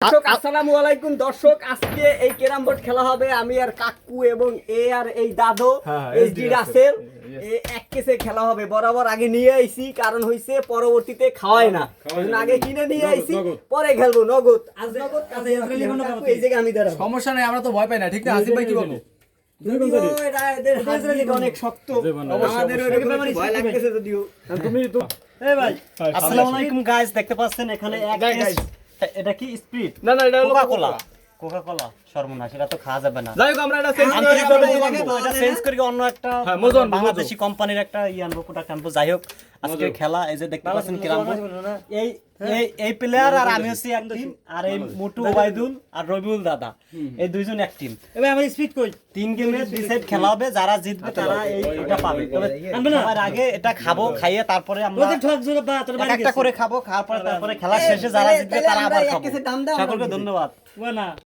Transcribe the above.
দর্শক আসসালামু আলাইকুম দর্শক আজকে এই ক্যারাম বোর্ড খেলা হবে। আমি আর কাকু এবং এ আর এই দাদু হ্যাঁ, হ্যাঁ, এস ডি রাসেল এক কেসে খেলা হবে। বরাবর আগে নিয়ে আইছি কারণ হইছে পরবর্তীতে খাওয়ায় না। আগে কিনে নিয়ে আইছি পরে খেলব নগদ। আজ নগদ কাজে এই জায়গায় আমি দাঁড়াবো। সমস্যা নাই আমরা তো ভয় পাই না ঠিক না? আসিফ ভাই কি বলব অনেক শক্ত। আমাদের ভয় লাগতেছে যদিও। তুমি তো এই ভাই হ্যাঁ, আসসালামু আলাইকুম গাইস দেখতে পাচ্ছেন এখানে এক কেস এটা কি স্পিরিট না না এটা কোকা কোলা কোকা কোলা সর্বনাশ এটা তো খাওয়া যাবে না। যাই হোক আমরা এটা আন্তরিকভাবে এটা চেঞ্জ করে অন্য একটা হ্যাঁ, বাংলাদেশি কোম্পানির একটা ইয়ান আনব প্রোডাক্ট আনব যাই হোক। আজকে খেলা এই যে দেখতে পাচ্ছেন কিরাম এই এই এই প্লেয়ার আর আমি হচ্ছি এক টিম আর এই মুটু ওবাইদুল আর রবিউল দাদা। এই দুইজন এক টিম এবার আমার স্পিড কই? তিন গেমে দুই সাইড খেলা হবে যারা জিতবে তারা এই এটা পাবে। তবে? সবার আগে এটা খাব খাইয়ে তারপরে আমরা একটা করে খাব খাওয়ার পরে তারপরে খেলা শেষে যারা জিতবে তারা আবার খাব। আমরা সকলকে ধন্যবাদ। না।